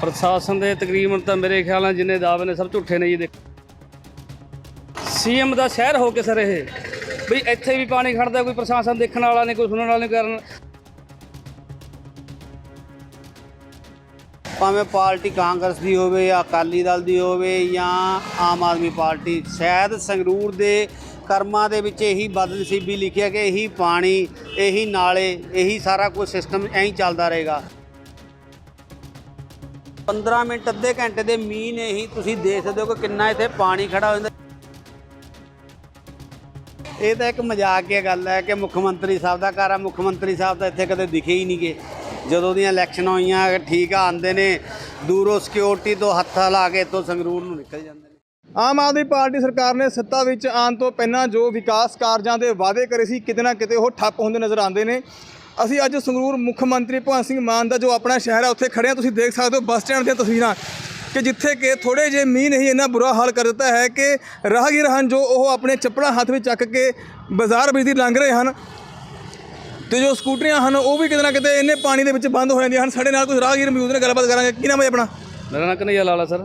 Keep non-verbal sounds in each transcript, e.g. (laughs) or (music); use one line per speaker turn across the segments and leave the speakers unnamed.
ਪ੍ਰਸ਼ਾਸਨ ਦੇ ਤਕਰੀਬਨ ਤਾਂ ਮੇਰੇ ਖਿਆਲ ਨਾਲ ਜਿੰਨੇ ਦਾਅਵੇ ਨੇ ਸਭ ਝੂਠੇ ਨੇ ਜੀ, ਦੇਖ। ਸੀਐਮ ਦਾ ਸ਼ਹਿਰ ਹੋ ਕੇ ਸਰ ਇਹ ਵੀ ਇੱਥੇ ਵੀ ਪਾਣੀ ਖੜਦਾ, ਕੋਈ ਪ੍ਰਸ਼ਾਸਨ ਦੇਖਣ ਵਾਲਾ ਨਹੀਂ, ਕੋਈ ਸੁਣਨ ਵਾਲਾ ਨਹੀਂ ਕਰਨ।
ਭਾਵੇਂ ਪਾਰਟੀ ਕਾਂਗਰਸ ਦੀ ਹੋਵੇ ਜਾਂ ਅਕਾਲੀ ਦਲ ਦੀ ਹੋਵੇ ਜਾਂ ਆਮ ਆਦਮੀ ਪਾਰਟੀ, ਸ਼ਾਇਦ ਸੰਗਰੂਰ ਦੇ ਕਰਮਾਂ ਦੇ ਵਿੱਚ ਇਹੀ ਬਦਨਸੀਬੀ ਲਿਖਿਆ ਕਿ ਇਹੀ ਪਾਣੀ, ਇਹੀ ਨਾਲੇ, ਇਹੀ ਸਾਰਾ ਕੁਝ ਸਿਸਟਮ ਐਂ ਚੱਲਦਾ ਰਹੇਗਾ। 15 ਮਿੰਟ, ਅੱਧੇ ਘੰਟੇ ਦੇ ਮੀਂਹ ਨੇ ਹੀ ਤੁਸੀਂ ਦੇਖ ਸਕਦੇ ਹੋ ਕਿ ਕਿੰਨਾ ਇੱਥੇ ਪਾਣੀ ਖੜਾ ਹੋ ਜਾਂਦਾ। ਇਹ ਤਾਂ ਇੱਕ ਮਜ਼ਾਕੀਆ ਗੱਲ ਹੈ ਕਿ ਮੁੱਖ ਮੰਤਰੀ ਸਾਹਿਬ ਦਾ ਘਰ ਆ, ਮੁੱਖ ਮੰਤਰੀ ਸਾਹਿਬ ਤਾਂ ਇੱਥੇ ਕਦੇ ਦਿਖੇ ਹੀ ਨਹੀਂਗੇ। ਜਦੋਂ ਦੀਆਂ ਇਲੈਕਸ਼ਨਾਂ ਹੋਈਆਂ ਠੀਕ ਆ ਆਂਦੇ ਨੇ, ਦੂਰੋਂ ਸਿਕਿਉਰਿਟੀ ਤੋਂ ਹੱਥ ਲਾ ਕੇ ਇੱਥੋਂ ਸੰਗਰੂਰ ਨੂੰ ਨਿਕਲ ਜਾਂਦੇ ਨੇ।
ਆਮ ਆਦਮੀ ਪਾਰਟੀ ਸਰਕਾਰ ਨੇ ਸੱਤਾ ਵਿੱਚ ਆਉਣ ਤੋਂ ਪਹਿਲਾਂ ਜੋ ਵਿਕਾਸ ਕਾਰਜਾਂ ਦੇ ਵਾਅਦੇ ਕਰੇ ਸੀ, ਕਿਤੇ ਨਾ ਕਿਤੇ ਉਹ ਠੱਪ ਹੁੰਦੇ ਨਜ਼ਰ ਆਉਂਦੇ ਨੇ। ਅਸੀਂ ਅੱਜ ਸੰਗਰੂਰ ਮੁੱਖ ਮੰਤਰੀ ਭਗਵੰਤ ਸਿੰਘ ਮਾਨ ਦਾ ਜੋ ਆਪਣਾ ਸ਼ਹਿਰ ਹੈ ਉੱਥੇ ਖੜੇ ਹਾਂ। ਤੁਸੀਂ ਦੇਖ ਸਕਦੇ ਹੋ ਬੱਸ ਸਟੈਂਡ ਦੀਆਂ ਤਸਵੀਰਾਂ ਕਿ ਜਿੱਥੇ ਕਿ ਥੋੜੇ ਜਿਹੇ ਮੀਂਹ ਨਹੀਂ ਇੰਨਾ ਬੁਰਾ ਹਾਲ ਕਰ ਦਿੱਤਾ ਹੈ ਕਿ ਰਾਹਗੀਰ ਹਨ ਜੋ ਉਹ ਆਪਣੇ ਚੱਪਲਾਂ ਹੱਥ ਵਿੱਚ ਚੱਕ ਕੇ ਬਾਜ਼ਾਰ ਵਿੱਚ ਦੀ ਲੰਘ ਰਹੇ ਹਨ ਤੇ ਜੋ ਸਕੂਟਰੀਆਂ ਹਨ ਉਹ ਵੀ ਕਿਤੇ ਨਾ ਕਿਤੇ ਇੰਨੇ ਪਾਣੀ ਦੇ ਵਿੱਚ ਬੰਦ ਹੋ ਜਾਂਦੀਆਂ ਹਨ। ਸਾਡੇ ਨਾਲ ਕੁਝ ਰਾਹਗੀਰ ਮੌਜੂਦ ਨੇ ਗੱਲਬਾਤ ਕਰਾਂਗੇ। ਕੀ ਨਾਮ ਹੈ ਆਪਣਾ?
ਮੇਰਾ ਕਨਈਆ ਲਾਲਾ ਸਰ।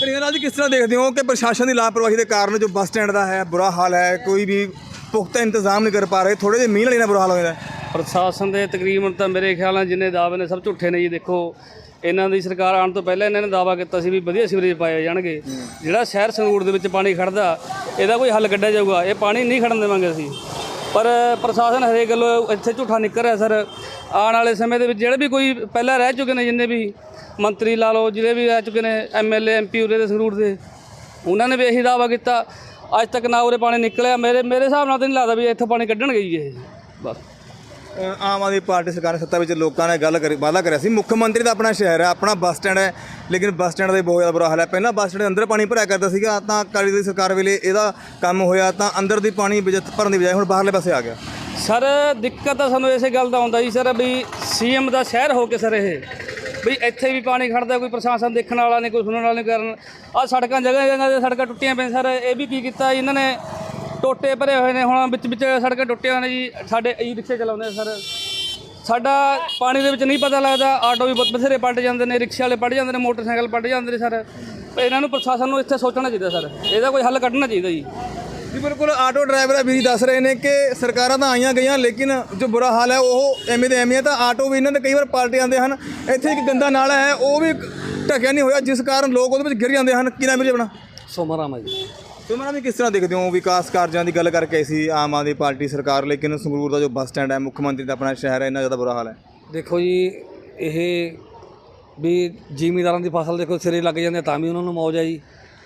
ਕਰੀਨਾ ਜੀ ਕਿਸ ਤਰ੍ਹਾਂ ਦੇਖਦੇ ਹੋ ਕਿ ਪ੍ਰਸ਼ਾਸਨ ਦੀ ਲਾਪਰਵਾਹੀ ਦੇ ਕਾਰਨ ਜੋ ਬੱਸ ਸਟੈਂਡ ਦਾ ਹੈ ਬੁਰਾ ਹਾਲ ਹੈ ਕੋਈ ਵੀ ਪੁਖਤਾ ਇੰਤਜ਼ਾਮ ਨਹੀਂ ਕਰ ਪਾ ਰਹੇ ਥੋੜੇ ਜਿਹੇ ਮੀਂਹ ਨਾਲ ਇਹਨਾਂ ਬੁਰਾ ਹਾਲ ਹੋ ਜਾਂਦਾ ਹੈ
ਪ੍ਰਸ਼ਾਸਨ ਦੇ ਤਕਰੀਬਨ ਤਾਂ ਮੇਰੇ ਖਿਆਲ ਨਾਲ ਜਿੰਨੇ ਦਾਅਵੇ ਨੇ ਸਭ ਝੂਠੇ ਨੇ ਜੀ, ਦੇਖੋ, ਇਹਨਾਂ ਦੀ ਸਰਕਾਰ ਆਉਣ ਤੋਂ ਪਹਿਲਾਂ ਇਹਨਾਂ ਨੇ ਦਾਅਵਾ ਕੀਤਾ ਸੀ ਵੀ ਵਧੀਆ ਸੀਵਰੇਜ ਪਾਏ ਜਾਣਗੇ। ਜਿਹੜਾ ਸ਼ਹਿਰ ਸੰਗਰੂਰ ਦੇ ਵਿੱਚ ਪਾਣੀ ਖੜਦਾ ਇਹਦਾ ਕੋਈ ਹੱਲ ਕੱਢਿਆ ਜਾਊਗਾ, ਇਹ ਪਾਣੀ ਨਹੀਂ ਖੜਨ ਦੇਵਾਂਗੇ ਅਸੀਂ। ਪਰ ਪ੍ਰਸ਼ਾਸਨ ਹਰੇਕ ਗੱਲੋਂ ਇੱਥੇ ਝੂਠਾ ਨਿਕਲ ਰਿਹਾ ਸਰ। ਆਉਣ ਵਾਲੇ ਸਮੇਂ ਦੇ ਵਿੱਚ ਜਿਹੜੇ ਵੀ ਕੋਈ ਪਹਿਲਾਂ ਰਹਿ ਚੁੱਕੇ ਨੇ ਜਿੰਨੇ ਵੀ ਮੰਤਰੀ ਲਾ ਲਓ, ਜਿਹੜੇ ਵੀ ਰਹਿ ਚੁੱਕੇ ਨੇ ਐਮਐਲਏ ਐਮਪੀ ਉਰੇ ਦੇ ਸੰਗਰੂਰ ਦੇ, ਉਹਨਾਂ ਨੇ ਵੀ ਇਹੀ ਦਾਅਵਾ ਕੀਤਾ। ਅੱਜ ਤੱਕ ਨਾ ਉਰੇ ਪਾਣੀ ਨਿਕਲਿਆ ਮੇਰੇ ਮੇਰੇ ਹਿਸਾਬ ਨਾਲ ਤਾਂ ਨਹੀਂ ਲੱਗਦਾ ਵੀ ਇੱਥੋਂ ਪਾਣੀ ਕੱਢਣ ਗਈ ਇਹ। ਬਸ।
ਅ, ਆਮ ਆਦਮੀ ਪਾਰਟੀ ਸਰਕਾਰ ਸੱਤਾ ਵਿੱਚ ਲੋਕਾਂ ਨੇ ਗੱਲ ਕਰੀ ਵਾਅਦਾ ਕਰਿਆ ਸੀ। ਮੁੱਖ ਮੰਤਰੀ ਦਾ ਆਪਣਾ ਸ਼ਹਿਰ ਹੈ ਆਪਣਾ ਬੱਸ ਸਟੈਂਡ ਹੈ ਲੇਕਿਨ ਬੱਸ ਸਟੈਂਡ ਦਾ ਵੀ ਬਹੁਤ ਜ਼ਿਆਦਾ ਬੁਰਾ ਹਾਲ ਹੈ। ਪਹਿਲਾਂ ਬੱਸ ਸਟੈਂਡ ਦੇ ਅੰਦਰ ਪਾਣੀ ਭਰਿਆ ਕਰਦਾ ਸੀਗਾ ਤਾਂ ਅਕਾਲੀ ਦੀ ਸਰਕਾਰ ਵੇਲੇ ਇਹਦਾ ਕੰਮ ਹੋਇਆ ਤਾਂ ਅੰਦਰ ਦੀ ਪਾਣੀ ਬਜਤ ਭਰਨ ਦੀ ਬਜਾਏ ਹੁਣ ਬਾਹਰਲੇ ਪਾਸੇ ਆ ਗਿਆ।
ਸਰ ਦਿੱਕਤ ਤਾਂ ਸਾਨੂੰ ਇਸੇ ਗੱਲ ਦਾ ਆਉਂਦਾ ਜੀ ਸਰ ਵੀ ਸੀਐਮ ਦਾ ਸ਼ਹਿਰ ਹੋ ਕੇ ਸਰ ਇਹ। ਵੀ ਇੱਥੇ ਵੀ ਪਾਣੀ ਖੜਦਾ, ਕੋਈ ਪ੍ਰਸ਼ਾਸਨ ਦੇਖਣ ਵਾਲਾ ਨਹੀਂ, ਕੋਈ ਸੁਣਨ ਵਾਲਾ ਨਹੀਂ ਕਰਨ ਆ ਸੜਕਾਂ ਜਗ੍ਹਾ ਜਗ੍ਹਾ ਤੇ ਸੜਕਾਂ ਟੁੱਟੀਆਂ ਪਈਆਂ ਸਰ, ਇਹ ਵੀ ਕੀ ਕੀਤਾ ਇਹਨਾਂ ਨੇ ਟੋਟੇ ਭਰੇ ਹੋਏ ਨੇ, ਹੁਣ ਵਿੱਚ ਵਿੱਚ ਸੜਕਾਂ ਟੁੱਟੀਆਂ ਹੋਈਆਂ ਨੇ ਜੀ, ਸਾਡੇ ਈ ਰਿਕਸ਼ੇ ਚਲਾਉਂਦੇ ਆ ਸਰ। ਸਾਡਾ ਪਾਣੀ ਦੇ ਵਿੱਚ ਨਹੀਂ ਪਤਾ ਲੱਗਦਾ, ਆਟੋ ਵੀ ਬਥੇਰੇ ਪਲਟ ਜਾਂਦੇ ਨੇ, ਰਿਕਸ਼ੇ ਵਾਲੇ ਪਲਟ ਜਾਂਦੇ ਨੇ, ਮੋਟਰਸਾਈਕਲ ਪਲਟ ਜਾਂਦੇ ਨੇ ਸਰ। ਇਹਨਾਂ ਨੂੰ ਪ੍ਰਸ਼ਾਸਨ ਨੂੰ ਇੱਥੇ ਸੋਚਣਾ ਚਾਹੀਦਾ ਸਰ, ਇਹਦਾ ਕੋਈ ਹੱਲ ਕੱਢਣਾ ਚਾਹੀਦਾ ਜੀ।
ਜੀ ਬਿਲਕੁਲ ਆਟੋ ਡਰਾਈਵਰ ਆ ਵੀਰ ਦੱਸ ਰਹੇ ਨੇ ਕਿ ਸਰਕਾਰਾਂ ਤਾਂ ਆਈਆਂ ਗਈਆਂ ਲੇਕਿਨ ਜੋ ਬੁਰਾ ਹਾਲ ਹੈ ਉਹ ਐਵੇਂ ਦੇ ਐਵੇਂ ਹੈ ਤਾਂ ਆਟੋ ਵੀ ਇਹਨਾਂ ਦੇ ਕਈ ਵਾਰ ਪਲਟ ਜਾਂਦੇ ਹਨ ਇੱਥੇ ਇੱਕ ਗੰਦਾ ਨਾਲਾ ਹੈ ਉਹ ਵੀ ਢਕਿਆ ਨਹੀਂ ਹੋਇਆ ਜਿਸ ਕਾਰਨ ਲੋਕ ਉਹਦੇ ਵਿੱਚ ਗਿਰ ਜਾਂਦੇ ਹਨ। ਕੀ ਨਾਮ ਹੈ ਜੀ ਆਪਣਾ?
ਸੋਮਰਾਮ ਹੈ ਜੀ।
ਤੁਮਾਰਾ ਵੀ ਕਿਸ ਤਰ੍ਹਾਂ ਦੇਖਦੇ ਹੋ ਵਿਕਾਸ ਕਾਰਜਾਂ ਦੀ ਗੱਲ ਕਰਕੇ ਸੀ ਆਮ ਆਦਮੀ ਪਾਰਟੀ ਸਰਕਾਰ ਲੇਕਿਨ ਸੰਗਰੂਰ ਦਾ ਜੋ ਬੱਸ ਸਟੈਂਡ ਹੈ ਮੁੱਖ ਮੰਤਰੀ ਦਾ ਆਪਣਾ ਸ਼ਹਿਰ ਹੈ ਇੰਨਾ ਜ਼ਿਆਦਾ ਬੁਰਾ ਹਾਲ ਹੈ?
ਦੇਖੋ ਜੀ ਇਹ ਵੀ ਜ਼ਿਮੀਦਾਰਾਂ ਦੀ ਫਸਲ ਦੇਖੋ ਸਿਰੇ ਲੱਗ ਜਾਂਦੇ ਆ ਤਾਂ ਵੀ ਉਹਨਾਂ ਨੂੰ ਮੌਜ ਆ ਜੀ।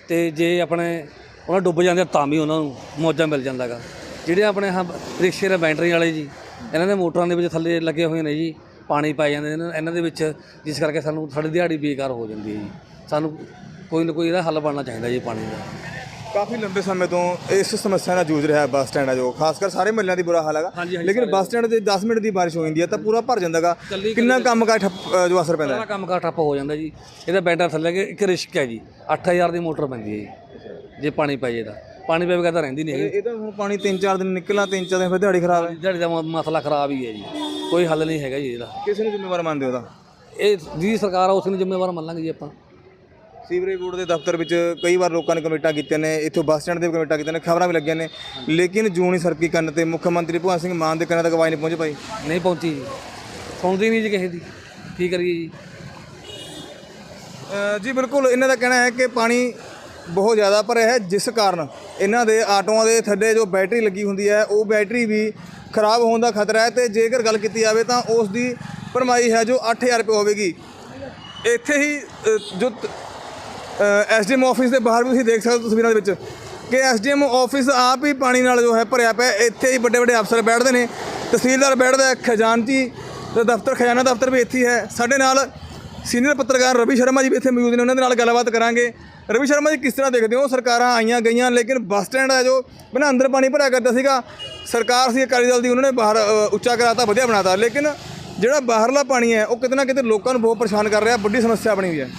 ਤੇ ਜੇ ਆਪਣੇ ਉਹਨਾਂ ਡੁੱਬ ਜਾਂਦੇ ਆ ਤਾਂ ਵੀ ਉਹਨਾਂ ਨੂੰ ਮੌਜਾਂ ਮਿਲ ਜਾਂਦਾਗਾ। ਜਿਹੜੇ ਆਪਣੇ ਹਾਂ ਰਿਕਸ਼ੇ ਦੇ ਬੈਟਰੀ ਵਾਲੇ ਜੀ ਇਹਨਾਂ ਦੇ ਮੋਟਰਾਂ ਦੇ ਵਿੱਚ ਥੱਲੇ ਲੱਗੇ ਹੋਏ ਨੇ ਜੀ ਪਾਣੀ ਪਾਈ ਜਾਂਦੇ ਨੇ ਇਹਨਾਂ- ਦੇ ਵਿੱਚ ਜਿਸ ਕਰਕੇ ਸਾਨੂੰ ਸਾਡੀ ਦਿਹਾੜੀ ਬੇਕਾਰ ਹੋ ਜਾਂਦੀ ਹੈ ਜੀ। ਸਾਨੂੰ ਕੋਈ ਨਾ ਕੋਈ ਇਹਦਾ ਹੱਲ ਬਣਨਾ ਚਾਹੀਦਾ ਜੀ ਪਾਣੀ ਦਾ।
ਕਾਫੀ ਲੰਬੇ ਸਮੇਂ ਤੋਂ ਇਸ ਸਮੱਸਿਆ ਨਾਲ ਜੂਝ ਰਿਹਾ ਹੈ ਬੱਸ ਸਟੈਂਡ ਹੈ ਜੋ ਖਾਸ ਕਰ ਸਾਰੇ ਮਹੱਲਿਆਂ ਦੀ ਬੁਰਾ ਹਾਲ ਹੈਗਾ। ਲੇਕਿਨ ਬੱਸ ਸਟੈਂਡ ਤੇ 10 ਮਿੰਟ ਦੀ ਬਾਰਿਸ਼ ਹੋ ਜਾਂਦੀ ਹੈ ਤਾਂ ਪੂਰਾ ਭਰ ਜਾਂਦਾਗਾ। ਕਿੰਨਾ ਕੰਮ ਕਾ ਜੋ ਅਸਰ ਪੈਂਦਾ ਹੈ?
ਕੰਮ ਕਾਰ ਠੱਪ ਹੋ ਜਾਂਦਾ ਜੀ। ਇਹਦਾ ਬੈਟਰ ਥੱਲੇ ਕਿ ਇੱਕ ਰਿਸਕ ਹੈ ਜੀ। 8000 ਦੀ ਮੋਟਰ ਪੈਂਦੀ ਹੈ ਜੀ। ਜੇ ਪਾਣੀ ਪੈ ਜੇ ਤਾਂ। ਪਾਣੀ ਪੈ ਬਗੈਰ ਤਾਂ ਰਹਿੰਦੀ ਨਹੀਂ ਹੈਗੀ।
ਇਹ ਤਾਂ ਹੁਣ ਪਾਣੀ 3-4 ਦਿਨ ਨਿਕਲਣਾ 3-4 ਦਿਨ ਫਿਰ ਦਿਹਾੜੀ ਖਰਾਬ ਹੈ।
ਦਿਹਾੜੀ ਦਾ ਮ- ਮਸਲਾ ਖਰਾਬ ਹੀ ਹੈ ਜੀ। ਕੋਈ ਹੱਲ ਨਹੀਂ ਹੈਗਾ ਜੀ ਇਹਦਾ।
ਕਿਸੇ ਨੂੰ ਜ਼ਿੰਮੇਵਾਰ ਮੰਨਦੇ ਹੋ ਤਾਂ?
ਇਹ ਜਿਹਦੀ ਸਰਕਾਰ ਆ ਉਸ ਨੂੰ ਜ਼ਿੰਮੇਵਾਰ ਮੰਨ ਲਾਂਗੇ ਜੀ ਆਪਾਂ।
ਸੀਵਰੇਜ ਬੋਰਡ ਦੇ ਦਫ਼ਤਰ ਵਿੱਚ ਕਈ ਵਾਰ ਲੋਕਾਂ ਨੇ ਕਮੇਟਾਂ ਕੀਤੀਆਂ ਨੇ ਇੱਥੋਂ ਬੱਸ ਸਟੈਂਡ ਦੇ ਵੀ ਕਮੇਟਾਂ ਕੀਤੀਆਂ ਨੇ ਖਬਰਾਂ ਵੀ ਲੱਗੀਆਂ ਨੇ। ਲੇਕਿਨ ਜੂਨੀ ਸਰਕੀ ਕਰਨ ਤੇ ਮੁੱਖ ਮੰਤਰੀ ਭਗਵੰਤ ਸਿੰਘ ਮਾਨ ਦੇ ਕੰਨਾਂ ਤੱਕ ਆਵਾਜ਼ ਨਹੀਂ ਪਹੁੰਚ ਪਾਈ।
ਨਹੀਂ ਪਹੁੰਚੀ ਜੀ। ਸੁਣਦੀ ਨਹੀਂ ਜੀ ਕਿਸੇ ਦੀ। ਕੀ ਕਰੀਏ ਜੀ?
ਅ, ਜੀ ਬਿਲਕੁਲ ਇਹਨਾਂ ਦਾ ਕਹਿਣਾ ਹੈ ਕਿ ਪਾਣੀ ਬਹੁਤ ਜ਼ਿਆਦਾ ਭਰਿਆ ਹੈ ਜਿਸ ਕਾਰਨ ਇਹਨਾਂ ਦੇ ਆਟੋਆਂ ਦੇ ਥੱਲੇ ਜੋ ਬੈਟਰੀ ਲੱਗੀ ਹੁੰਦੀ ਹੈ ਉਹ ਬੈਟਰੀ ਵੀ ਖਰਾਬ ਹੋਣ ਦਾ ਖਤਰਾ ਹੈ ਤੇ ਜੇਕਰ ਗੱਲ ਕੀਤੀ ਜਾਵੇ ਤਾਂ ਉਸ ਦੀ ਭਰਮਾਈ ਹੈ ਜੋ 8000 ਰੁਪਏ ਹੋਵੇਗੀ। ਇੱਥੇ ਹੀ ਅ, ਜੋ ਐਸਡੀਐਮ ਆਫਿਸ ਦੇ ਬਾਹਰ ਵੀ ਤੁਸੀਂ ਦੇਖ ਸਕਦੇ ਹੋ ਤਸਵੀਰਾਂ ਦੇ ਵਿੱਚ ਕਿ ਐਸਡੀਐਮ ਆਫਿਸ ਆਪ ਹੀ ਪਾਣੀ ਨਾਲ ਜੋ ਹੈ ਭਰਿਆ ਪਿਆ ਹੈ। ਇੱਥੇ ਹੀ ਵੱਡੇ ਵੱਡੇ ਅਫਸਰ ਬੈਠਦੇ ਨੇ। ਤਹਿਸੀਲਦਾਰ ਬੈਠਦਾ ਹੈ ਖਜ਼ਾਨਚੀ ਦਾ ਦਫ਼ਤਰ ਖਜ਼ਾਨਾ ਦਫ਼ਤਰ ਵੀ ਇੱਥੇ ਹੀ ਹੈ। ਸਾਡੇ ਨਾਲ ਸੀਨੀਅਰ ਪੱਤਰਕਾਰ ਰਵੀ ਸ਼ਰਮਾ ਜੀ ਵੀ ਇੱਥੇ ਮੌਜੂਦ ਨੇ ਉਹਨਾਂ ਦੇ ਨਾਲ ਗੱਲਬਾਤ ਕਰਾਂਗੇ। ਰਵੀ ਸ਼ਰਮਾ ਜੀ ਕਿਸ ਤਰ੍ਹਾਂ ਦੇਖਦੇ ਹੋ? ਸਰਕਾਰਾਂ ਆਈਆਂ ਗਈਆਂ ਲੇਕਿਨ ਬੱਸ ਸਟੈਂਡ ਹੈ ਜੋ ਪਹਿਲਾਂ ਅੰਦਰ ਪਾਣੀ ਭਰਿਆ ਕਰਦਾ ਸੀਗਾ ਸਰਕਾਰ ਸੀ ਅਕਾਲੀ ਦਲ ਦੀ ਉਹਨਾਂ ਨੇ ਬਾਹਰ ਅ, ਉੱਚਾ ਕਰਾਤਾ ਵਧੀਆ ਬਣਾਤਾ। ਲੇਕਿਨ ਜਿਹੜਾ ਬਾਹਰਲਾ ਪਾਣੀ ਹੈ ਉਹ ਕਿਤੇ ਨਾ ਕਿਤੇ ਲੋਕਾਂ ਨੂੰ ਬਹੁਤ ਪਰੇਸ਼ਾਨ ਕਰ ਰਿਹਾ ਵੱਡੀ ਸਮੱਸਿਆ ਬਣੀ ਹੋਈ ਹੈ।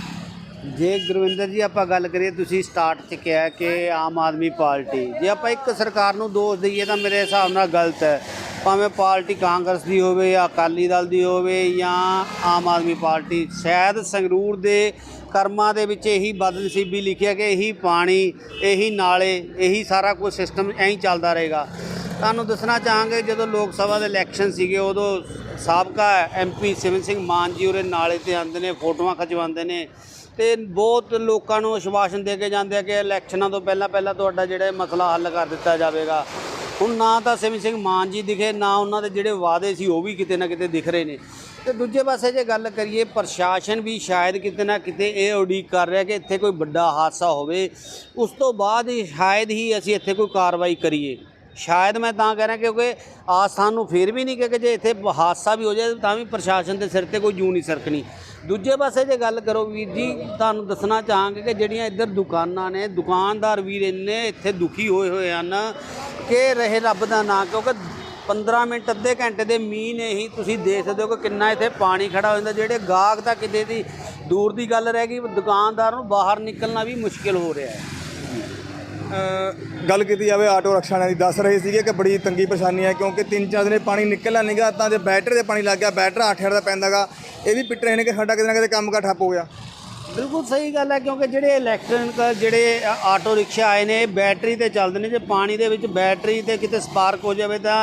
ਜੇ ਗੁਰਵਿੰਦਰ ਜੀ ਆਪਾਂ ਗੱਲ ਕਰੀਏ ਤੁਸੀਂ ਸਟਾਰਟ 'ਚ ਕਿਹਾ ਕਿ ਆਮ ਆਦਮੀ ਪਾਰਟੀ ਜੇ ਆਪਾਂ ਇੱਕ ਸਰਕਾਰ ਨੂੰ ਦੋਸ਼ ਦਈਏ ਤਾਂ ਮੇਰੇ ਹਿਸਾਬ ਨਾਲ ਗਲਤ ਹੈ। ਭਾਵੇਂ ਪਾਰਟੀ ਕਾਂਗਰਸ ਦੀ ਹੋਵੇ ਜਾਂ ਅਕਾਲੀ ਦਲ ਦੀ ਹੋਵੇ ਜਾਂ ਆਮ ਆਦਮੀ ਪਾਰਟੀ ਸ਼ਾਇਦ ਸੰਗਰੂਰ ਦੇ ਕਰਮਾਂ ਦੇ ਵਿੱਚ ਇਹੀ ਬਦਨਸੀਬੀ ਲਿਖਿਆ ਕਿ ਇਹੀ ਪਾਣੀ, ਇਹੀ ਨਾਲੇ, ਇਹੀ ਸਾਰਾ ਕੁਝ ਸਿਸਟਮ ਐਂ ਹੀ ਚੱਲਦਾ ਰਹੇਗਾ। ਤੁਹਾਨੂੰ ਦੱਸਣਾ ਚਾਹਾਂਗੇ, ਜਦੋਂ ਲੋਕ ਸਭਾ ਦੇ ਇਲੈਕਸ਼ਨ ਸੀਗੇ, ਉਦੋਂ ਸਾਬਕਾ ਐਮਪੀ ਸਿਵਨ ਸਿੰਘ ਮਾਨ ਜੀ ਉਰੇ ਨਾਲੇ ਤੇ ਆਉਂਦੇ ਨੇ, ਫੋਟੋਆਂ ਖਿਚਵਾਉਂਦੇ ਨੇ ਤੇ ਬਹੁਤ ਲੋਕਾਂ ਨੂੰ ਆਸ਼ਵਾਸਨ ਦੇ ਕੇ ਜਾਂਦੇ ਆ ਕਿ ਇਲੈਕਸ਼ਨਾਂ ਤੋਂ ਪਹਿਲਾਂ ਪਹਿਲਾਂ ਤੁਹਾਡਾ ਜਿਹੜਾ ਮਸਲਾ ਹੱਲ ਕਰ ਦਿੱਤਾ ਜਾਵੇਗਾ। ਹੁਣ ਨਾ ਤਾਂ ਸਿਵਨ ਸਿੰਘ ਮਾਨ ਜੀ ਦਿਖੇ, ਨਾ ਉਹਨਾਂ ਦੇ ਜਿਹੜੇ ਵਾਅਦੇ ਸੀ, ਉਹ ਵੀ ਕਿਤੇ ਨਾ ਕਿਤੇ ਦਿਖ ਰਹੇ ਨੇ। ਤੇ ਦੂਜੇ ਪਾਸੇ ਜੇ ਗੱਲ ਕਰੀਏ, ਪ੍ਰਸ਼ਾਸਨ ਵੀ ਸ਼ਾਇਦ ਕਿਤੇ ਨਾ ਕਿਤੇ ਇਹ ਉਡੀਕ ਕਰ ਰਿਹਾ ਕਿ ਇੱਥੇ ਕੋਈ ਵੱਡਾ ਹਾਦਸਾ ਹੋਵੇ। ਉਸ ਤੋਂ ਬਾਅਦ ਸ਼ਾਇਦ ਹੀ ਅਸੀਂ ਇੱਥੇ ਕੋਈ ਕਾਰਵਾਈ ਕਰੀਏ। ਸ਼ਾਇਦ ਮੈਂ ਤਾਂ ਕਹਿ ਰਿਹਾ ਕਿਉਂਕਿ ਆਸਥਾਨ ਨੂੰ ਫੇਰ ਵੀ ਨਹੀਂ ਕਿ ਜੇ ਇੱਥੇ ਹਾਦਸਾ ਵੀ ਹੋ ਜਾਏ, ਤਾਂ ਵੀ ਪ੍ਰਸ਼ਾਸਨ ਦੇ ਸਿਰ ਤੇ ਕੋਈ ਜੂ ਨਹੀਂ ਸਰਕਣੀ। ਦੂਜੇ ਪਾਸੇ ਜੇ ਗੱਲ ਕਰੋ ਵੀਰ ਜੀ, ਤੁਹਾਨੂੰ ਦੱਸਣਾ ਚਾਹਾਂਗੇ ਕਿ ਜਿਹੜੀਆਂ ਇੱਧਰ ਦੁਕਾਨਾਂ ਨੇ, ਦੁਕਾਨਦਾਰ ਵੀਰ ਇੰਨੇ ਇੱਥੇ ਦੁਖੀ ਹੋਏ ਹੋਏ ਹਨ ਕਿ ਰਹੇ ਰੱਬ ਦਾ ਨਾਂ, ਕਿਉਂਕਿ 15 ਮਿੰਟ, ਅੱਧੇ ਘੰਟੇ ਦੇ ਮੀਂਹ ਨੇ ਹੀ ਤੁਸੀਂ ਦੇਖ ਸਕਦੇ ਹੋ ਕਿ ਕਿੰਨਾ ਇੱਥੇ ਪਾਣੀ ਖੜਾ ਹੋ ਜਾਂਦਾ। ਜਿਹੜੇ ਗਾਹਕ ਤਾਂ ਕਿਤੇ ਦੀ ਦੂਰ ਦੀ ਗੱਲ ਰਹਿ ਗਈ, ਦੁਕਾਨਦਾਰ ਨੂੰ ਬਾਹਰ ਨਿਕਲਣਾ ਵੀ ਮੁਸ਼ਕਿਲ ਹੋ ਰਿਹਾ ਹੈ।
ਗੱਲ ਕੀਤੀ ਜਾਵੇ ਆਟੋ ਰਿਕਸ਼ਾ ਦੀ, ਦੱਸ ਰਹੇ ਸੀਗੇ ਕਿ ਬੜੀ ਤੰਗੀ ਪਰੇਸ਼ਾਨੀ ਹੈ, ਕਿਉਂਕਿ ਤਿੰਨ ਚਾਰ ਦਿਨੇ ਪਾਣੀ ਨਿਕਲਣਾ ਨਹੀਂਗਾ ਤਾਂ ਜੇ ਬੈਟਰੀ ਦੇ ਪਾਣੀ ਲੱਗ ਗਿਆ, ਬੈਟਰਾ 8000 ਦਾ ਪੈਂਦਾਗਾ ਇਹ ਵੀ ਪਿੱਟ ਰਹੇ ਨੇ ਕਿ ਸਾਡਾ ਕਿਤੇ ਨਾ ਕਿਤੇ ਕੰਮ ਕਾ ਠੱਪ ਹੋ ਗਿਆ।
ਬਿਲਕੁਲ ਸਹੀ ਗੱਲ ਹੈ ਕਿਉਂਕਿ ਜਿਹੜੇ ਇਲੈਕਟ੍ਰੋਨਿਕ ਜਿਹੜੇ ਆ- ਆਟੋ ਰਿਕਸ਼ਾ ਆਏ ਨੇ ਬੈਟਰੀ ਤੇ ਚੱਲਦੇ ਨੇ। ਜੇ ਪਾਣੀ ਦੇ ਵਿੱਚ ਬੈਟਰੀ ਤੇ ਕਿਤੇ ਸਪਾਰਕ ਹੋ ਜਾਵੇ ਤਾਂ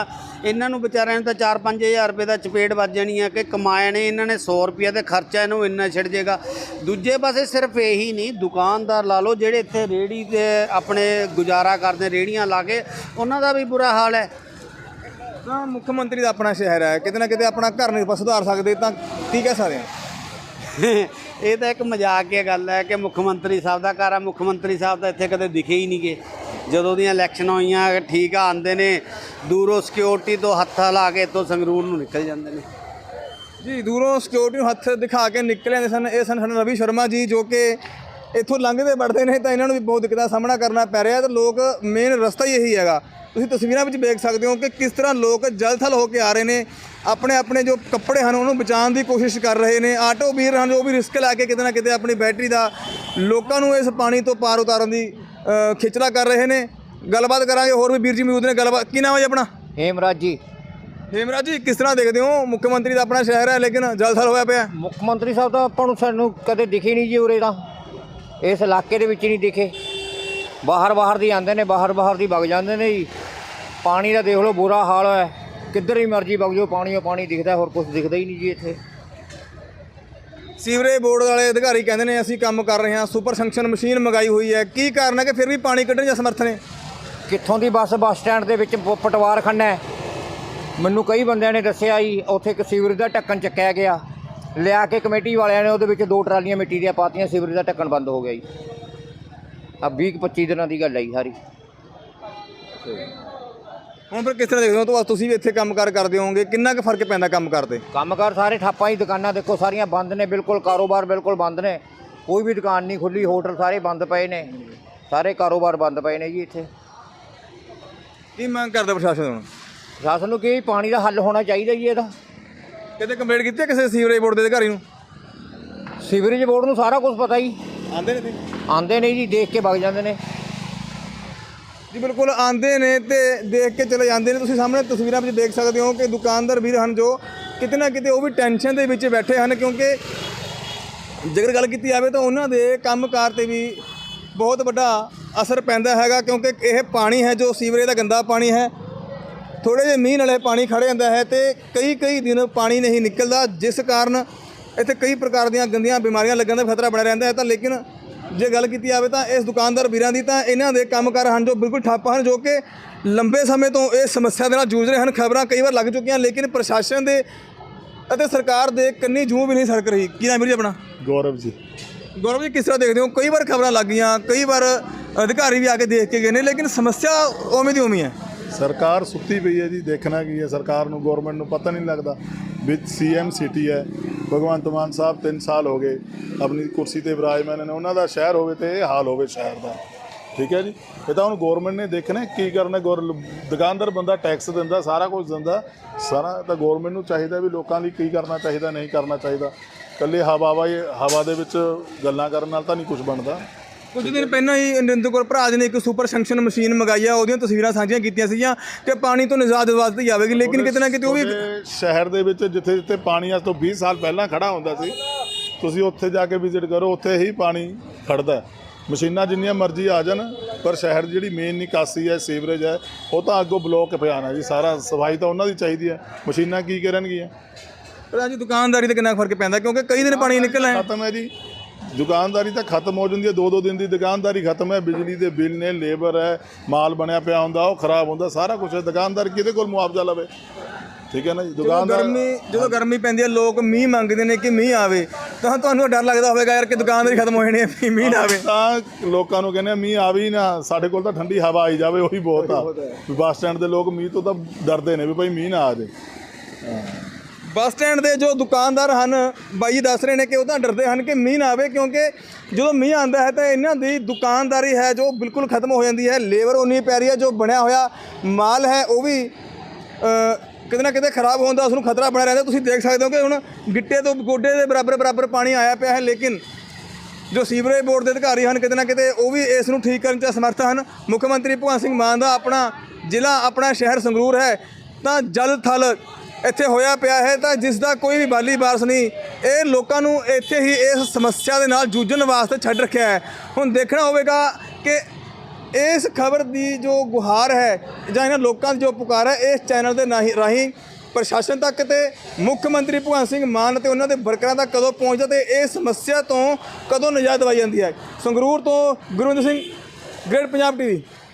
ਇਹਨਾਂ ਨੂੰ ਵਿਚਾਰਿਆਂ ਨੂੰ ਤਾਂ 4-5000 ਰੁਪਏ ਦਾ ਚਪੇੜ ਵੱਜ ਜਾਣੀ ਹੈ ਕਿ ਕਮਾਇਆ ਨੇ ਇਹਨਾਂ ਨੇ 100 ਰੁਪਏ ਤੇ ਖਰਚਾ ਇਹਨੂੰ ਇੰਨਾ ਛਿੜ ਜਾਏਗਾ। ਦੂਜੇ ਪਾਸੇ ਸਿਰਫ ਇਹੀ ਨਹੀਂ ਦੁਕਾਨਦਾਰ ਲਾ ਲਓ ਜਿਹੜੇ ਇੱਥੇ ਰੇੜੀ ਤੇ ਆਪਣੇ ਗੁਜ਼ਾਰਾ ਕਰਦੇ ਰੇੜੀਆਂ ਲਾ ਕੇ ਉਹਨਾਂ ਦਾ ਵੀ ਬੁਰਾ ਹਾਲ ਹੈ।
ਤਾਂ ਮੁੱਖ ਮੰਤਰੀ ਦਾ ਆਪਣਾ ਸ਼ਹਿਰ ਹੈ ਕਿਤੇ ਨਾ ਕਿਤੇ ਆਪਣਾ ਘਰ ਨਹੀਂ ਸੁਧਾਰ ਸਕਦੇ ਤਾਂ ਕੀ ਕਹਿ ਸਕਦੇ ਹਾਂ (laughs)
ਇਹ ਤਾਂ ਇੱਕ ਮਜ਼ਾਕ ਮਜ਼ਾਕੀਆ ਗੱਲ ਹੈ ਕਿ ਮੁੱਖ ਮੰਤਰੀ ਸਾਹਿਬ ਦਾ ਘਰ ਆ, ਮੁੱਖ ਮੰਤਰੀ ਸਾਹਿਬ ਤਾਂ ਇੱਥੇ ਕਦੇ ਦਿਖੇ ਹੀ ਨਹੀਂਗੇ। ਜਦੋਂ ਦੀਆਂ ਇਲੈਕਸ਼ਨਾਂ ਹੋਈਆਂ, ਠੀਕ ਆ, ਆਉਂਦੇ ਨੇ, ਦੂਰੋਂ ਸਿਕਿਉਰਿਟੀ ਤੋਂ ਹੱਥ ਲਾ ਕੇ ਇੱਥੋਂ ਸੰਗਰੂਰ ਨੂੰ ਨਿਕਲ ਜਾਂਦੇ ਨੇ।
ਜੀ, ਦੂਰੋਂ ਸਿਕਿਉਰਿਟੀ ਨੂੰ ਹੱਥ ਦਿਖਾ ਕੇ ਨਿਕਲੇ ਆਉਂਦੇ ਸਨ। ਇਹ ਸਨ ਸਾਡੇ ਰਵੀ ਸ਼ਰਮਾ ਜੀ ਜੋ ਕਿ ਇੱਥੋਂ ਲੰਘਦੇ ਵੜਦੇ ਨੇ ਤਾਂ ਇਹਨਾਂ ਨੂੰ ਵੀ ਬਹੁਤ ਦਿੱਕਤਾਂ ਦਾ ਸਾਹਮਣਾ ਕਰਨਾ ਪੈ ਰਿਹਾ ਤੇ ਲੋਕ ਮੇਨ ਰਸਤਾ ਹੀ ਇਹੀ ਹੈਗਾ। ਤੁਸੀਂ ਤਸਵੀਰਾਂ ਵਿੱਚ ਦੇਖ ਸਕਦੇ ਹੋ ਕਿ ਕਿਸ ਤਰ੍ਹਾਂ ਲੋਕ ਜਲਥਲ ਹੋ ਕੇ ਆ ਰਹੇ ਨੇ। ਆਪਣੇ ਆਪਣੇ ਜੋ ਕੱਪੜੇ ਹਨ ਉਹਨੂੰ ਬਚਾਉਣ ਦੀ ਕੋਸ਼ਿਸ਼ ਕਰ ਰਹੇ ਨੇ। ਆਟੋ ਵੀਰ ਹਨ ਉਹ ਵੀ ਰਿਸਕ ਲੈ ਕੇ ਕਿਤੇ ਨਾ ਕਿਤੇ ਆਪਣੀ ਬੈਟਰੀ ਦਾ ਲੋਕਾਂ ਨੂੰ ਇਸ ਪਾਣੀ ਤੋਂ ਪਾਰ ਉਤਾਰਨ ਦੀ ਖਿਚਲਾ ਕਰ ਰਹੇ ਨੇ। ਗੱਲਬਾਤ ਕਰਾਂਗੇ ਹੋਰ ਵੀ ਵੀਰ ਜੀ ਮੌਜੂਦ ਨੇ। ਗੱਲਬਾਤ ਕੀ ਨਾਮ ਹੈ ਜੀ ਆਪਣਾ?
ਹੇਮਰਾਜ ਜੀ।
ਹੇਮਰਾਜ ਜੀ ਕਿਸ ਤਰ੍ਹਾਂ ਦੇਖਦੇ ਹੋ? ਮੁੱਖ ਮੰਤਰੀ ਦਾ ਆਪਣਾ ਸ਼ਹਿਰ ਹੈ ਲੇਕਿਨ ਜਲਥਲ ਹੋਇਆ ਪਿਆ।
ਮੁੱਖ ਮੰਤਰੀ ਸਾਹਿਬ ਤਾਂ ਆਪਾਂ ਨੂੰ ਸਾਨੂੰ ਕਦੇ ਦਿਖੇ ਨਹੀਂ ਜੀ ਉਰੇ ਤਾਂ। ਇਸ ਇਲਾਕੇ ਦੇ ਵਿੱਚ ਨਹੀਂ ਦਿਖੇ। ਬਾਹਰ ਬਾਹਰ ਦੀ ਆਉਂਦੇ ਨੇ ਬਾਹਰ ਬਾਹਰ ਦੀ ਵਗ ਜਾਂਦੇ ਨੇ ਜੀ। ਪਾਣੀ ਦਾ ਦੇਖ ਲਓ ਬੁਰਾ ਹਾਲ ਹੈ ਕਿੱਧਰ ਹੀ ਮਰਜ਼ੀ ਵਗ ਜਾਓ ਪਾਣੀ ਓ ਪਾਣੀ ਦਿਖਦਾ ਹੋਰ ਕੁਝ ਦਿਖਦਾ ਹੀ ਨਹੀਂ ਜੀ ਇੱਥੇ।
ਸੀਵਰੇਜ ਬੋਰਡ ਵਾਲੇ ਅਧਿਕਾਰੀ ਕਹਿੰਦੇ ਨੇ ਅਸੀਂ ਕੰਮ ਕਰ ਰਹੇ ਹਾਂ ਸੁਪਰ ਸੰਕਸ਼ਨ ਮਸ਼ੀਨ ਮੰਗਾਈ ਹੋਈ ਹੈ। ਕੀ ਕਾਰਨ ਹੈ ਕਿ ਫਿਰ ਵੀ ਪਾਣੀ ਕੱਢਣ ਜਾਂ ਸਮਰਥ ਨੇ
ਕਿੱਥੋਂ ਦੀ ਬੱਸ ਬੱਸ ਸਟੈਂਡ ਦੇ ਵਿੱਚ ਪਟਵਾਰ ਖੰਨਾ ਹੈ? ਮੈਨੂੰ ਕਈ ਬੰਦਿਆਂ ਨੇ ਦੱਸਿਆ ਜੀ ਉੱਥੇ ਇੱਕ ਸੀਵਰੇਜ ਦਾ ਢੱਕਣ ਚੱਕਿਆ ਗਿਆ। ਲਿਆ ਕੇ ਕਮੇਟੀ ਵਾਲਿਆਂ ਨੇ ਉਹਦੇ ਵਿੱਚ ਦੋ ਟਰਾਲੀਆਂ ਮਿੱਟੀ ਦੀਆਂ ਪਾਤੀਆਂ ਸੀਵਰੇਜ ਦਾ ਢੱਕਣ ਬੰਦ ਹੋ ਗਿਆ ਜੀ। ਆ 20 25 ਦਿਨਾਂ ਦੀ ਗੱਲ ਹੈ ਜੀ ਸਾਰੀ।
ਹੁਣ ਫਿਰ ਕਿਸ ਤਰ੍ਹਾਂ ਦੇਖਦੇ ਹੋ? ਤੋਂ ਤੁਸੀਂ ਵੀ ਇੱਥੇ ਕੰਮਕਾਰ ਕਰਦੇ ਹੋਵੋਗੇ ਕਿੰਨਾ ਕੁ ਫ਼ਰਕ ਪੈਂਦਾ ਕੰਮ ਕਰਦੇ
ਕੰਮਕਾਰ ਸਾਰੇ ਠਾਪਾਂ ਹੀ ਦੁਕਾਨਾਂ ਦੇਖੋ ਸਾਰੀਆਂ ਬੰਦ ਨੇ ਬਿਲਕੁਲ ਕਾਰੋਬਾਰ ਬਿਲਕੁਲ ਬੰਦ ਨੇ। ਕੋਈ ਵੀ ਦੁਕਾਨ ਨਹੀਂ ਖੁੱਲੀ ਹੋਟਲ ਸਾਰੇ ਬੰਦ ਪਏ ਨੇ। ਸਾਰੇ ਕਾਰੋਬਾਰ ਬੰਦ ਪਏ ਨੇ ਜੀ ਇੱਥੇ।
ਕੀ ਮੰਗ ਕਰਦਾ ਪ੍ਰਸ਼ਾਸਨ ਹੁਣ
ਪ੍ਰਸ਼ਾਸਨ ਨੂੰ ਕੀ ਪਾਣੀ ਦਾ ਹੱਲ ਹੋਣਾ ਚਾਹੀਦਾ ਜੀ ਇਹਦਾ।
ਕਿਤੇ ਕੰਪਲੇਂਟ ਕੀਤੀ ਹੈ ਕਿਸੇ ਸੀਵਰੇਜ ਬੋਰਡ ਦੇ ਅਧਿਕਾਰੀ ਨੂੰ?
ਸੀਵਰੇਜ ਬੋਰਡ ਨੂੰ ਸਾਰਾ ਕੁਝ ਪਤਾ ਹੀ
ਆਂਦੇ ਨੇ
ਆਂਦੇ ਨੇ ਜੀ ਦੇਖ ਕੇ ਵਗ ਜਾਂਦੇ ਨੇ।
ਜੀ ਬਿਲਕੁਲ ਆਂਦੇ ਨੇ ਤੇ ਦੇਖ ਕੇ ਚਲੇ ਜਾਂਦੇ ਨੇ। ਤੁਸੀਂ ਸਾਹਮਣੇ ਤਸਵੀਰਾਂ ਵਿੱਚ ਦੇਖ ਸਕਦੇ ਹੋ ਕਿ ਦੁਕਾਨਦਾਰ ਵੀਰ ਹਨ ਜੋ ਕਿਤੇ ਨਾ ਕਿਤੇ ਉਹ ਵੀ ਟੈਨਸ਼ਨ ਦੇ ਵਿੱਚ ਬੈਠੇ ਹਨ ਕਿਉਂਕਿ ਜੇਕਰ ਗੱਲ ਕੀਤੀ ਜਾਵੇ ਤਾਂ ਉਹਨਾਂ ਦੇ ਕੰਮਕਾਰ ਤੇ ਵੀ ਬਹੁਤ ਵੱਡਾ ਅਸਰ ਪੈਂਦਾ ਹੈਗਾ ਕਿਉਂਕਿ ਇਹ ਪਾਣੀ ਹੈ ਜੋ ਸੀਵਰੇਜ ਦਾ ਗੰਦਾ ਪਾਣੀ ਹੈ। ਥੋੜੇ ਜਿਹੇ ਮੀਂਹ ਨਾਲੇ ਪਾਣੀ ਖੜ ਜਾਂਦਾ ਹੈ ਤੇ ਕਈ ਕਈ ਦਿਨ ਪਾਣੀ ਨਹੀਂ ਨਿਕਲਦਾ ਜਿਸ ਕਾਰਨ ਇੱਥੇ ਕਈ ਪ੍ਰਕਾਰ ਦੀਆਂ ਗੰਦੀਆਂ ਬਿਮਾਰੀਆਂ ਲੱਗਣ ਦਾ ਖਤਰਾ ਬਣਿਆ ਰਹਿੰਦਾ ਹੈ। ਤਾਂ ਲੇਕਿਨ ਜੇ ਗੱਲ ਕੀਤੀ ਜਾਵੇ ਤਾਂ ਇਸ ਦੁਕਾਨਦਾਰ ਵੀਰਾਂ ਦੀ ਤਾਂ ਇਹਨਾਂ ਦੇ ਕੰਮਕਾਰ ਹਨ ਜੋ ਬਿਲਕੁਲ ਠੱਪ ਹਨ ਜੋ ਕਿ ਲੰਬੇ ਸਮੇਂ ਤੋਂ ਇਸ ਸਮੱਸਿਆ ਦੇ ਨਾਲ ਜੂਝ ਰਹੇ ਹਨ। ਖਬਰਾਂ ਕਈ ਵਾਰ ਲੱਗ ਚੁੱਕੀਆਂ ਲੇਕਿਨ ਪ੍ਰਸ਼ਾਸਨ ਦੇ ਅਤੇ ਸਰਕਾਰ ਦੇ ਕੰਨੀ ਜੂੰ ਵੀ ਨਹੀਂ ਸਰਕ ਰਹੀ। ਕੀ ਨਾਮ ਵੀਰ ਜੀ ਆਪਣਾ?
ਗੌਰਵ ਜੀ।
ਗੌਰਵ ਜੀ ਕਿਸ ਤਰ੍ਹਾਂ ਦੇਖਦੇ ਹੋ? ਕਈ ਵਾਰ ਖਬਰਾਂ ਲੱਗ ਗਈਆਂ ਕਈ ਵਾਰ ਅਧਿਕਾਰੀ ਵੀ ਆ ਕੇ ਦੇਖ ਕੇ ਗਏ ਨੇ ਲੇਕਿਨ ਸਮੱਸਿਆ ਉਵੇਂ ਦੀ ਉਵੇਂ ਹੈ।
ਸਰਕਾਰ ਸੁੱਤੀ ਪਈ ਹੈ ਜੀ, ਦੇਖਣਾ ਕੀ ਹੈ, ਸਰਕਾਰ ਨੂੰ ਗਵਰਨਮੈਂਟ ਨੂੰ ਪਤਾ ਨਹੀਂ ਲੱਗਦਾ। ਵਿੱਚ ਸੀਐਮ ਸਿਟੀ ਹੈ, ਭਗਵੰਤ ਮਾਨ ਸਾਹਿਬ 3 ਸਾਲ ਹੋ ਗਏ, ਆਪਣੀ ਕੁਰਸੀ ਤੇ ਵਿਰਾਜਮਾਨ ਨੇ, ਉਹਨਾਂ ਦਾ ਸ਼ਹਿਰ ਹੋਵੇ ਤੇ ਇਹ ਹਾਲ ਹੋਵੇ ਸ਼ਹਿਰ ਦਾ। ਠੀਕ ਹੈ ਜੀ? ਇਹ ਤਾਂ ਹੁਣ ਗਵਰਨਮੈਂਟ ਨੇ ਦੇਖਣਾ ਕੀ ਕਰਨਾ, ਗੌਰ ਦੁਕਾਨਦਾਰ ਬੰਦਾ ਟੈਕਸ ਦਿੰਦਾ, ਸਾਰਾ ਕੁਝ ਦਿੰਦਾ, ਸਾਰਾ ਤਾਂ ਗਵਰਨਮੈਂਟ ਨੂੰ ਚਾਹੀਦਾ ਵੀ ਲੋਕਾਂ ਲਈ ਕੀ ਕਰਨਾ ਚਾਹੀਦਾ, ਨਹੀਂ ਕਰਨਾ ਚਾਹੀਦਾ। ਕੱਲੇ ਹਵਾ ਹਵਾ ਹਵਾ ਦੇ ਵਿੱਚ ਗੱਲਾਂ ਕਰਨ ਨਾਲ ਤਾਂ ਨਹੀਂ ਕੁਝ ਬਣਦਾ।
ਕੁਝ ਦਿਨ ਪਹਿਲਾਂ ਹੀ ਨਰਿੰਦਰ ਕੌਰ ਭਰਾਜ ਨੇ ਇੱਕ ਸੁਪਰ ਸੰਕਸ਼ਨ ਮਸ਼ੀਨ ਮੰਗਾਈ ਆ ਉਹਦੀਆਂ ਤਸਵੀਰਾਂ ਸਾਂਝੀਆਂ ਕੀਤੀਆਂ ਸੀਗੀਆਂ ਕਿ ਪਾਣੀ ਤੋਂ ਨਿਜਾਤ ਦਿਵਾਤੀ ਜਾਵੇਗੀ ਲੇਕਿਨ ਕਿਤੇ ਨਾ ਕਿਤੇ ਉਹ ਵੀ
ਤੁਹਾਡੇ ਸ਼ਹਿਰ ਦੇ ਵਿੱਚ ਜਿੱਥੇ ਜਿੱਥੇ ਪਾਣੀ ਅੱਜ ਤੋਂ 20 ਸਾਲ ਪਹਿਲਾਂ ਖੜਾ ਹੁੰਦਾ ਸੀ ਤੁਸੀਂ ਉੱਥੇ ਜਾ ਕੇ ਵਿਜ਼ਿਟ ਕਰੋ ਉੱਥੇ ਹੀ ਪਾਣੀ ਖੜਦਾ ਹੈ। ਮਸ਼ੀਨਾਂ ਜਿੰਨੀਆਂ ਮਰਜ਼ੀ ਆ ਜਾਣ ਪਰ ਸ਼ਹਿਰ ਦੀ ਜਿਹੜੀ ਮੇਨ ਨਿਕਾਸੀ ਹੈ ਸੀਵਰੇਜ ਹੈ ਉਹ ਤਾਂ ਅੱਗੋਂ ਬਲੋਕ ਪਿਆ ਨਾ ਜੀ ਸਾਰਾ ਸਫ਼ਾਈ ਤਾਂ ਉਹਨਾਂ ਦੀ ਚਾਹੀਦੀ ਹੈ। ਮਸ਼ੀਨਾਂ ਕੀ ਕਰਨਗੀਆਂ?
ਪ੍ਰਧਾਨ ਜੀ ਦੁਕਾਨਦਾਰੀ ਤੇ ਕਿੰਨਾ ਫ਼ਰਕ ਪੈਂਦਾ ਕਿਉਂਕਿ ਕਈ ਦਿਨ ਪਾਣੀ ਨਿਕਲਣਾ ਹੈ
ਖਤਮ ਹੈ ਜੀ। ਦੁਕਾਨਦਾਰੀ ਤਾਂ ਖਤਮ ਹੋ ਜਾਂਦੀ ਹੈ ਦੋ ਦੋ ਦਿਨ ਦੀ ਦੁਕਾਨਦਾਰੀ ਖਤਮ ਹੈ ਬਿਜਲੀ ਦੇ ਬਿੱਲ ਨੇ ਲੇਬਰ ਹੈ ਮਾਲ ਬਣਿਆ ਪਿਆ ਹੁੰਦਾ ਉਹ ਖਰਾਬ ਹੁੰਦਾ ਸਾਰਾ ਕੁਝ ਦੁਕਾਨਦਾਰ ਕਿਹਦੇ ਕੋਲ ਮੁਆਵਜ਼ਾ ਲਵੇ? ਠੀਕ ਹੈ ਨਾ ਜੀ ਦੁਕਾਨਦਾਰ
ਗਰਮੀ ਜਦੋਂ ਗਰਮੀ ਪੈਂਦੀ ਹੈ ਲੋਕ ਮੀਂਹ ਮੰਗਦੇ ਨੇ ਕਿ ਮੀਂਹ ਆਵੇ ਤਾਂ ਤੁਹਾਨੂੰ ਡਰ ਲੱਗਦਾ ਹੋਵੇਗਾ ਯਾਰ ਕਿ ਦੁਕਾਨਦਾਰੀ ਖਤਮ ਹੋ ਜਾਣੀ ਹੈ ਮੀਂਹ ਨਾ ਆਵੇ।
ਤਾਂ ਲੋਕਾਂ ਨੂੰ ਕਹਿੰਦੇ ਮੀਂਹ ਆਵੇ ਹੀ ਨਾ ਸਾਡੇ ਕੋਲ ਤਾਂ ਠੰਡੀ ਹਵਾ ਆਈ ਜਾਵੇ ਉਹੀ ਬਹੁਤ ਆ। ਬੱਸ ਸਟੈਂਡ ਦੇ ਲੋਕ ਮੀਂਹ ਤੋਂ ਤਾਂ ਡਰਦੇ ਨੇ ਵੀ ਭਾਈ ਮੀਂਹ ਨਾ ਆ ਜਾਏ।
ਬੱਸ ਸਟੈਂਡ ਦੇ ਜੋ ਦੁਕਾਨਦਾਰ ਹਨ, ਬਾਈ ਜੀ ਦੱਸ ਰਹੇ ਨੇ ਕਿ ਉਹ ਤਾਂ ਡਰਦੇ ਹਨ ਕਿ ਮੀਂਹ ਨਾ ਆਵੇ, ਕਿਉਂਕਿ ਜਦੋਂ ਮੀਂਹ ਆਂਦਾ ਹੈ ਤਾਂ ਇਹਨਾਂ ਦੀ ਦੁਕਾਨਦਾਰੀ ਹੈ ਜੋ ਬਿਲਕੁਲ ਖਤਮ ਹੋ ਜਾਂਦੀ ਹੈ, ਲੇਬਰ ਉਨੀ ਪੈ ਰਹੀ ਹੈ, ਜੋ ਬਣਿਆ ਹੋਇਆ ਮਾਲ ਹੈ, ਉਹ ਵੀ ਕਿਤੇ ਨਾ ਕਿਤੇ ਖਰਾਬ ਹੋਣ ਦਾ ਉਸ ਨੂੰ ਖਤਰਾ ਬਣਿਆ ਰਹਿੰਦਾ। ਤੁਸੀਂ ਦੇਖ ਸਕਦੇ ਹੋ ਕਿ ਹੁਣ ਗਿੱਟੇ ਤੋਂ ਗੋਡੇ ਦੇ ਬਰਾਬਰ ਬਰਾਬਰ ਪਾਣੀ ਆਇਆ ਪਿਆ ਹੈ, ਲੇਕਿਨ ਜੋ ਸੀਵਰੇਜ ਬੋਰਡ ਦੇ ਅਧਿਕਾਰੀ ਹਨ, ਕਿਤੇ ਨਾ ਕਿਤੇ ਉਹ ਵੀ ਇਸ ਨੂੰ ਠੀਕ ਕਰਨ 'ਚ ਅਸਮਰਥ ਹਨ। ਮੁੱਖ ਮੰਤਰੀ ਭਗਵੰਤ ਸਿੰਘ ਮਾਨ ਦਾ ਆਪਣਾ ਜ਼ਿਲ੍ਹਾ, ਆਪਣਾ ਸ਼ਹਿਰ ਸੰਗਰੂਰ ਹੈ, ਤਾਂ ਜਲ ਥਲ ਇੱਥੇ ਹੋਇਆ ਪਿਆ ਹੈ ਤਾਂ ਜਿਸ ਦਾ ਕੋਈ ਵੀ ਬਾਲੀ ਬਾਰਸ ਨਹੀਂ, ਇਹ ਲੋਕਾਂ ਨੂੰ ਇੱਥੇ ਹੀ ਇਸ ਸਮੱਸਿਆ ਦੇ ਨਾਲ ਜੂਝਣ ਵਾਸਤੇ ਛੱਡ ਰੱਖਿਆ ਹੈ। ਹੁਣ ਦੇਖਣਾ ਹੋਵੇਗਾ ਕਿ ਇਸ ਖਬਰ ਦੀ ਜੋ ਗੁਹਾਰ ਹੈ ਜਾਂ ਇਹਨਾਂ ਲੋਕਾਂ ਦੀ ਜੋ ਪੁਕਾਰ ਹੈ, ਇਸ ਚੈਨਲ ਦੇ ਨਾਹੀਂ- ਰਾਹੀਂ ਪ੍ਰਸ਼ਾਸਨ ਤੱਕ ਤੇ ਮੁੱਖ ਮੰਤਰੀ ਭਗਵੰਤ ਸਿੰਘ ਮਾਨ ਤੇ ਉਹਨਾਂ ਦੇ ਵਰਕਰਾਂ ਤੱਕ ਕਦੋਂ ਪਹੁੰਚਦਾ ਤੇ ਇਹ ਸਮੱਸਿਆ ਤੋਂ ਕਦੋਂ ਨਿਜਾਤ ਦਿਵਾਈ ਜਾਂਦੀ ਹੈ? ਸੰਗਰੂਰ ਤੋਂ ਗੁਰਵਿੰਦਰ ਸਿੰਘ, ਗ੍ਰੇਟ ਪੰਜਾਬ ਟੀਵੀ।